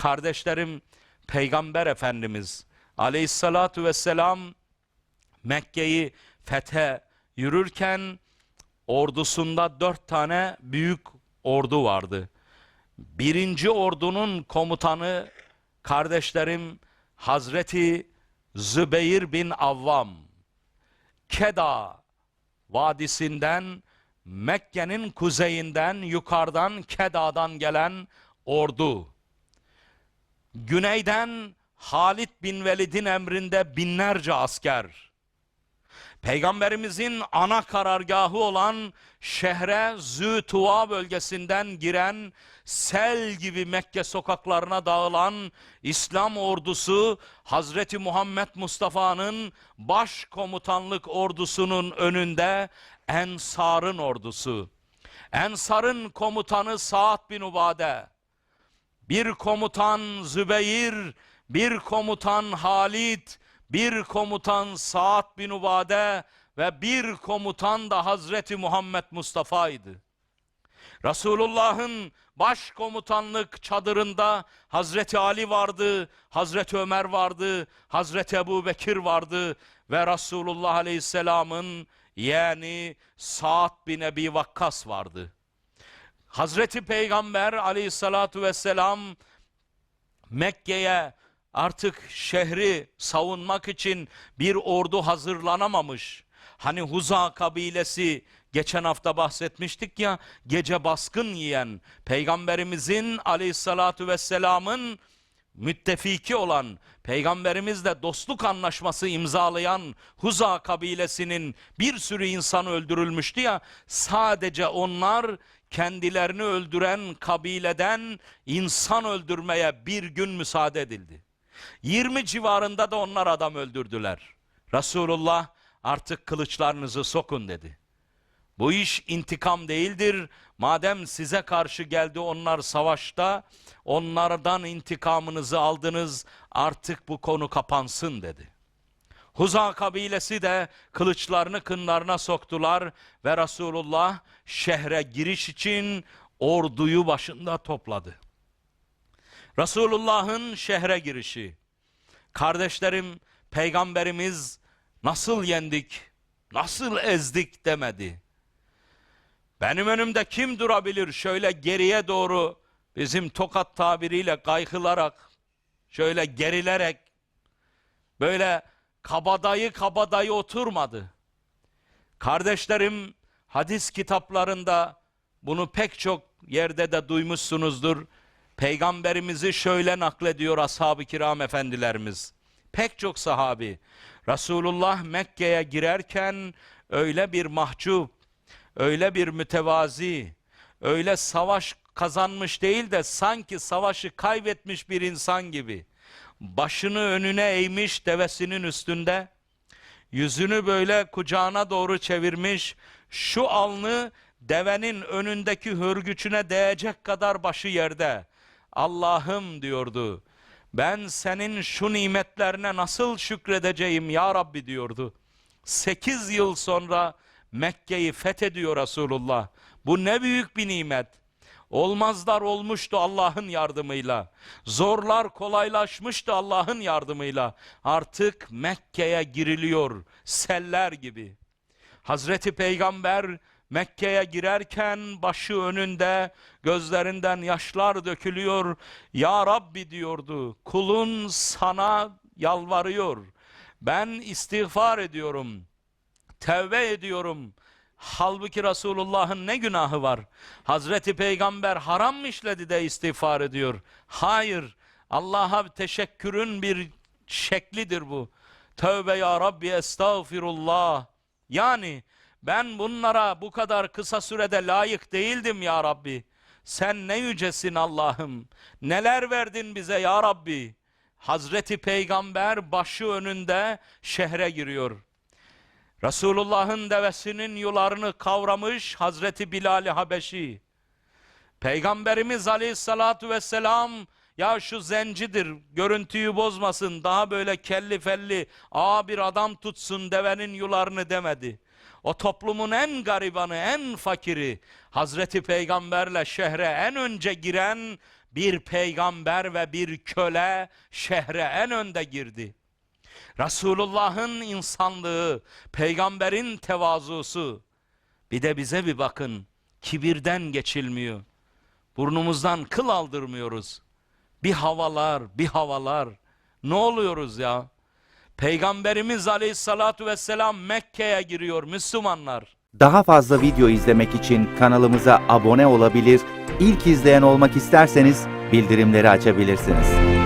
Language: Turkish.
Kardeşlerim, Peygamber Efendimiz aleyhissalatu vesselam Mekke'yi fethe yürürken ordusunda dört tane büyük ordu vardı. Birinci ordunun komutanı kardeşlerim Hazreti Zübeyir bin Avvam. Keda vadisinden Mekke'nin kuzeyinden yukarıdan Keda'dan gelen ordu. Güneyden Halid bin Velid'in emrinde binlerce asker. Peygamberimizin ana karargahı olan şehre Zütuva bölgesinden giren sel gibi Mekke sokaklarına dağılan İslam ordusu Hazreti Muhammed Mustafa'nın başkomutanlık ordusunun önünde Ensar'ın ordusu. Ensar'ın komutanı Sa'd bin Ubade. Bir komutan Zübeyir, bir komutan Halid, bir komutan Sa'd bin Ubade ve bir komutan da Hazreti Muhammed Mustafa'ydı. Resulullah'ın başkomutanlık çadırında Hazreti Ali vardı, Hazreti Ömer vardı, Hazreti Ebu Bekir vardı ve Resulullah Aleyhisselam'ın yeğeni Sa'd bin Ebi Vakkas vardı. Hazreti Peygamber aleyhissalatu vesselam Mekke'ye artık şehri savunmak için bir ordu hazırlanamamış. Hani Huza kabilesi geçen hafta bahsetmiştik ya gece baskın yiyen peygamberimizin aleyhissalatu vesselamın müttefiki olan peygamberimizle dostluk anlaşması imzalayan Huza kabilesinin bir sürü insan öldürülmüştü ya sadece onlar kendilerini öldüren kabileden insan öldürmeye bir gün müsaade edildi. 20 civarında da onlar adam öldürdüler. Resulullah artık kılıçlarınızı sokun dedi. Bu iş intikam değildir. Madem size karşı geldi onlar savaşta, onlardan intikamınızı aldınız, artık bu konu kapansın dedi. Huza kabilesi de kılıçlarını kınlarına soktular ve Resulullah şehre giriş için orduyu başında topladı. Resulullah'ın şehre girişi. Kardeşlerim, peygamberimiz nasıl yendik, nasıl ezdik demedi. Benim önümde kim durabilir şöyle geriye doğru bizim tokat tabiriyle kaykılarak, şöyle gerilerek, böyle kabadayı kabadayı oturmadı. Kardeşlerim hadis kitaplarında bunu pek çok yerde de duymuşsunuzdur. Peygamberimizi şöyle naklediyor ashab-ı kiram efendilerimiz. Pek çok sahabi. Resulullah Mekke'ye girerken öyle bir mahcup, öyle bir mütevazi, öyle savaş kazanmış değil de sanki savaşı kaybetmiş bir insan gibi. Başını önüne eğmiş devesinin üstünde, yüzünü böyle kucağına doğru çevirmiş, şu alnı devenin önündeki hörgüçüne değecek kadar başı yerde. Allah'ım diyordu. Ben senin şu nimetlerine nasıl şükredeceğim ya Rabbi diyordu. Sekiz yıl sonra Mekke'yi fethediyor Resulullah. Bu ne büyük bir nimet. Olmazlar olmuştu Allah'ın yardımıyla. Zorlar kolaylaşmıştı Allah'ın yardımıyla. Artık Mekke'ye giriliyor seller gibi. Hazreti Peygamber Mekke'ye girerken başı önünde gözlerinden yaşlar dökülüyor. Ya Rabbi diyordu kulun sana yalvarıyor. Ben istiğfar ediyorum. Tevbe ediyorum. Halbuki Resulullah'ın ne günahı var? Hazreti Peygamber haram mı işledi de istiğfar ediyor? Hayır. Allah'a teşekkürün bir şeklidir bu. Tövbe ya Rabbi estağfirullah. Yani ben bunlara bu kadar kısa sürede layık değildim ya Rabbi. Sen ne yücesin Allah'ım. Neler verdin bize ya Rabbi. Hazreti Peygamber başı önünde şehre giriyor. Resulullah'ın devesinin yularını kavramış Hazreti Bilal-i Habeşi. Peygamberimiz aleyhissalatu vesselam ya şu zencidir görüntüyü bozmasın daha böyle kelli felli ağa bir adam tutsun devenin yularını demedi. O toplumun en garibanı en fakiri Hazreti Peygamberle şehre en önce giren bir peygamber ve bir köle şehre en önde girdi. Resulullah'ın insanlığı, peygamberin tevazusu. Bir de bize bir bakın. Kibirden geçilmiyor. Burnumuzdan kıl aldırmıyoruz. Bir havalar, bir havalar. Ne oluyoruz ya? Peygamberimiz aleyhissalatu vesselam Mekke'ye giriyor Müslümanlar. Daha fazla video izlemek için kanalımıza abone olabilir, ilk izleyen olmak isterseniz bildirimleri açabilirsiniz.